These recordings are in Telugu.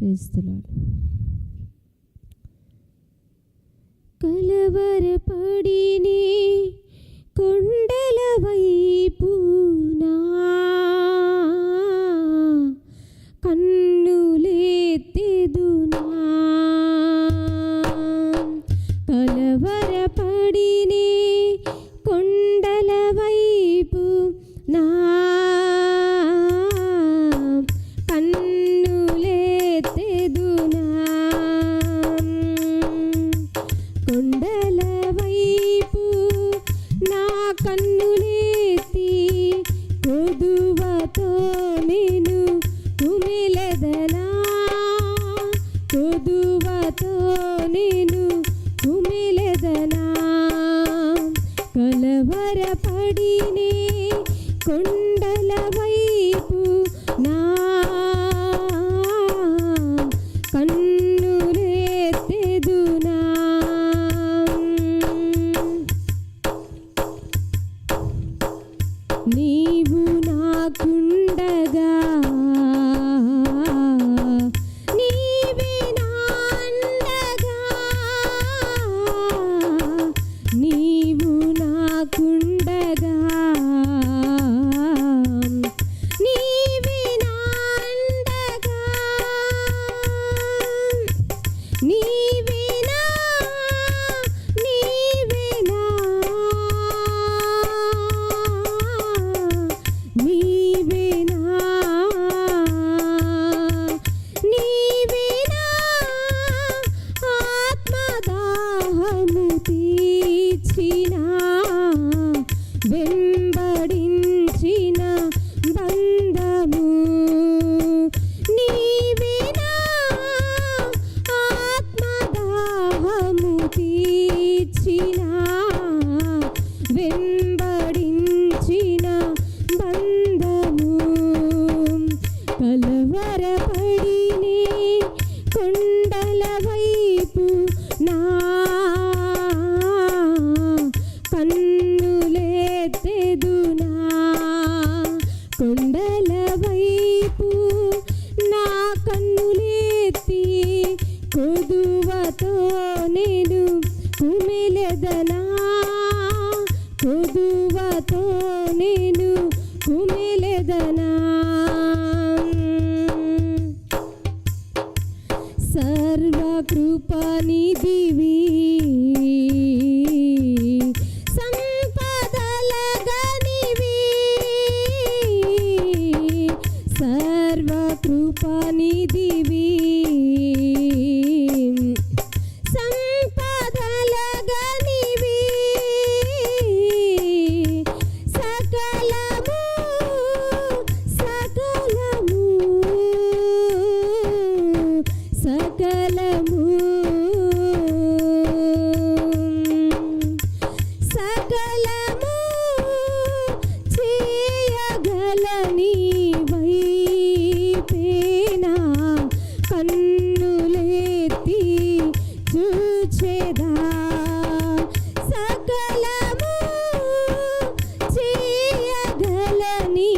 ప్రేస్తున్నాడు కలవరపడిని కొండల వైపునా కన్నులెత్తెదునా కొండల వైపు నా కన్నులేతి కొదువతో నేను కుమిలెదనా? కొదువతో నేను కుమిలెదనా? కలవరపడినే కొండల నీవు నాకుండగా కృపనిధి సకలము సకలము చేయగలని వైపేనా కన్నులేతి చూచేదా. సకలము చేయగలని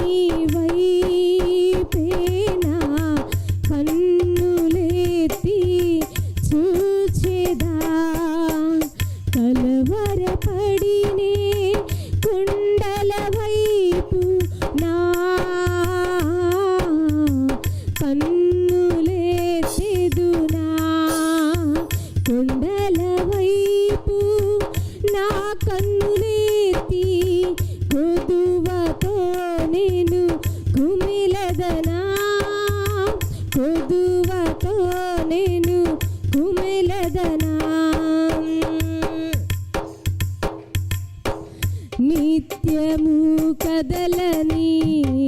కలవరపడినే కుండల వైపు నా కన్నులెత్తెదునా కుండల వైపు నా కన్నులెత్తి కొదువతో నేను కుమిలదనా. కొదువతో నేను కుమిలదనా. بدلني.